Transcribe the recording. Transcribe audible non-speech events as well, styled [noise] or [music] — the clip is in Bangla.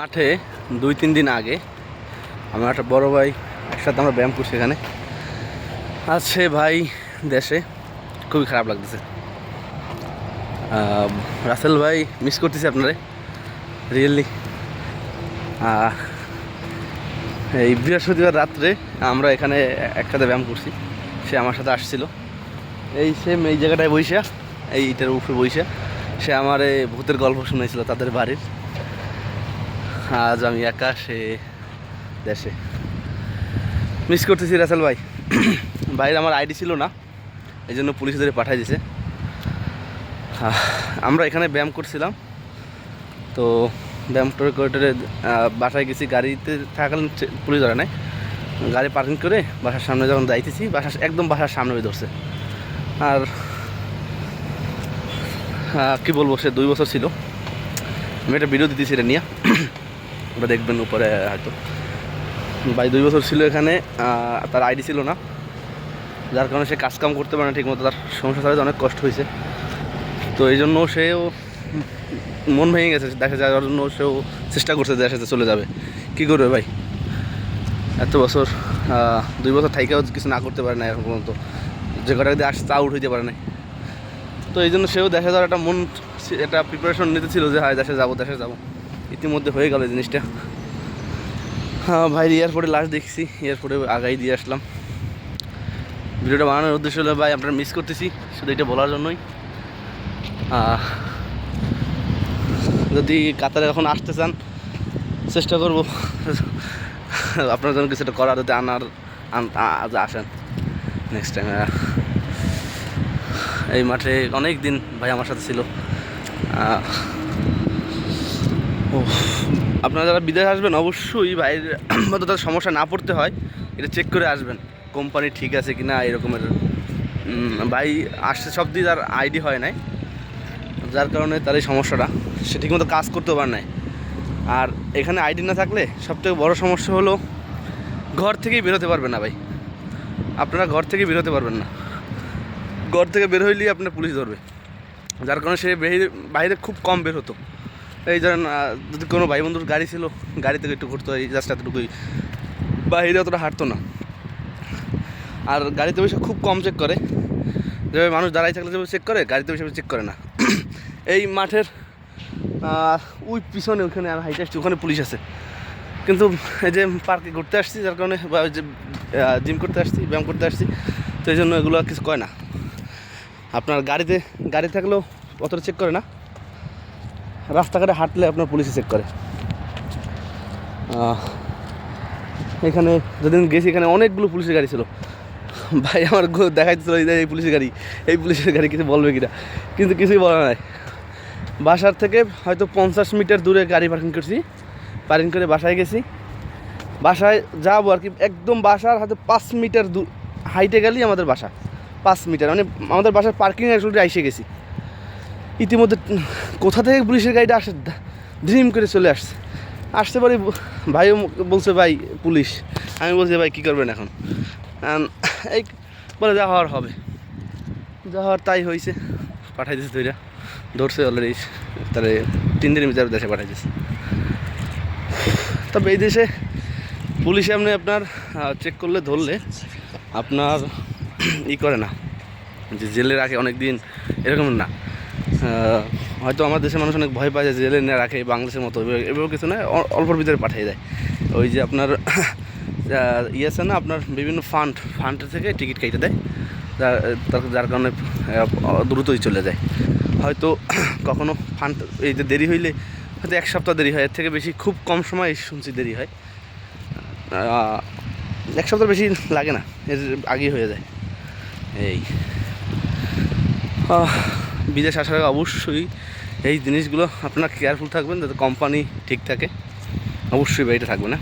মাঠে দুই, তিন দিন আগে আমার একটা বড় ভাই একসাথে আমরা ব্যায়াম করছি এখানে। আছে ভাই দেশে, খুবই খারাপ লাগতেছে। রাসেল ভাই মিস করতেছি আপনারে রিয়েলি এই বৃহস্পতিবার রাত্রে আমরা এখানে একসাথে ব্যায়াম করছি, সে আমার সাথে আসছিল। এই সেম এই জায়গাটায় বইসা এইটার উপরে বইসা, সে আমার এই ভূতের গল্প শুনেছিল তাদের বাড়ির। আজ আমি একা, সে দেশে। মিস করতেছি রাসেল ভাই। ভাইয়ের আমার আইডি ছিল না এই জন্য পুলিশ ধরে পাঠাই দিছে। আমরা এখানে ব্যায়াম করছিলাম, তো ব্যায়াম করে করে বাসায় গেছি। গাড়িতে থাকাকালীন পুলিশ ধরে নাই। গাড়ি পার্কিং করে বাসার সামনে যখন যাইতেছি, বাসার একদম বাসার সামনে ওই ধরছে। আর কি বলব, সে দুই বছর ছিল। আমি একটা ভিডিও দিতেছি এটা নিয়ে। ওটা দেখবেন উপরে হয়তো। ভাই দুই বছর ছিল এখানে তার আইডি ছিল না। যার কারণে সে কাজ কাম করতে পারে না ঠিকমতো, তার সমস্যা চালাতে অনেক কষ্ট হয়েছে। তো এই জন্য সেও মন ভেঙে গেছে, দেখা যাওয়ার জন্য সেও চেষ্টা করছে দেশের সাথে চলে যাবে। কী করবে ভাই? এত বছর দুই বছর থাইকেও কিছু না করতে পারে না এখন পর্যন্ত। যে কটা দিয়ে আসছে আউট হইতে পারে না তো এই জন্য সেও দেশে যাওয়ার একটা মন একটা প্রিপারেশন নিতে ছিল যে, হয়, দেশে যাব দেশে যাব। ইতিমধ্যে হয়ে গেল জিনিসটা। হ্যাঁ ভাই, এয়ারপোর্টে লাস্ট দেখছি, এয়ারপোর্টে আগাই দিয়ে আসলাম। ভিডিওটা বানানোর উদ্দেশ্য হলো ভাই, আপনারা মিস করতেছি, শুধু এটা বলার জন্যই। যদি কাতারে এখন আসতে চান, চেষ্টা করব। আপনার জন্য কিছুটা করার যদি আনার আসেন। নেক্সট টাইম এই মাঠে অনেক দিন ভাই আমার সাথে ছিল। আপনারা যারা বিদেশ আসবেন, অবশ্যই বাইরের মতো তাদের সমস্যা না পড়তে হয়, এটা চেক করে আসবেন। কোম্পানি ঠিক আছে কি না এরকমের ভাই আসছে সব দিয়ে তার আইডি হয় নাই। যার কারণে তার এই সমস্যাটা। সে ঠিকমতো কাজ করতে পারে নাই। আর এখানে আইডি না থাকলে সবথেকে বড় সমস্যা হলো, ঘর থেকেই বেরোতে পারবেন না ভাই। আপনারা ঘর থেকে বেরোতে পারবেন না। ঘর থেকে বের হইলেই আপনার পুলিশ ধরবে। যার কারণে সে বাইরে খুব কম বের হতো। এই ধরেন যদি কোনো ভাই বন্ধুর গাড়ি ছিল, গাড়ি থেকে একটু ঘুরতো, এই জাস্ট এতটুকুই। বাইরে অতটা হাঁটতো না। আর গাড়িতে বসে খুব কম চেক করে। যেভাবে মানুষ দাঁড়াই থাকলে যেভাবে চেক করে, গাড়িতে বসে চেক করে না। [clears throat] এই মাঠের ওই পিছনে ওখানে আমি হাইটে আসছি, ওখানে পুলিশ আছে। কিন্তু এই যে পার্কে ঘুরতে আসছি, যার কারণে বা যে জিম করতে আসছি, ব্যায়াম করতে আসছি, তো এই জন্য এগুলো কিছু কয় না। আপনার গাড়িতে, গাড়ি থাকলেও অতটা চেক করে না। রাস্তাঘাটে হাঁটলে আপনার পুলিশে চেক করে। এখানে যেদিন গেছি, এখানে অনেকগুলো পুলিশের গাড়ি ছিল। ভাই, আমার যে এই পুলিশের গাড়ি, এই পুলিশের গাড়ি কিছু বলবে কিনা? কিন্তু কিছুই বলা নাই। বাসার থেকে হয়তো পঞ্চাশ মিটার দূরে গাড়ি পার্কিং করছি। পার্কিং করে বাসায় গেছি। বাসায় যাব আর কি, একদম বাসার হয়তো পাঁচ মিটার দূর হাইটে গেলেই আমাদের বাসা। পাঁচ মিটার মানে আমাদের বাসার পার্কিং আসলে এসে গেছি। ইতিমধ্যে কোথা থেকে পুলিশের গাড়িটা আসে? ড্রিম করে চলে আসছে। আসতে পারি ভাইও বলছে, ভাই, পুলিশ। আমি বলছি, ভাই, কী করবেন এখন? এই বলে যা হওয়ার হবে। যা হওয়ার তাই হয়েছে পাঠাই দিয়েছে তুইরা ধরছে অলরেডি তাহলে তিন দিনের ভিতরে দেশে পাঠাই দিয়েছে তবে এই দেশে পুলিশে আপনি আপনার চেক করলে, ধরলে আপনার ই করে না। যে জেলে রাখে অনেক দিন এরকম না। হয়তো আমার দেশের মানুষ অনেক ভয় পায় যে জেলে নিয়ে রাখে, বাংলাদেশের মতো। এভাবে- কিছু অ- অল্পর ভিতরে পাঠিয়ে দেয়। ওই যে আপনার [coughs] ইয়ে আছে না, আপনার বিভিন্ন ফান্ড ফান্ড থেকে টিকিট কেটে দেয়। যার যার কারণে দ্রুতই চলে যায়। হয়তো [coughs] কখনো ফান্ড এই যে দেরি হইলে হয়তো এক সপ্তাহ দেরি হয়, এর থেকে বেশি খুব কম সময় শুনছি দেরি হয়। এক সপ্তাহ বেশি লাগে না, এর আগেই হয়ে যায়। এই। বিদেশ আসার আগে অবশ্যই এই জিনিসগুলো আপনার কেয়ারফুল থাকবেন যাতে কোম্পানি ঠিক থাকে। অবশ্যই বাড়িটা থাকবে না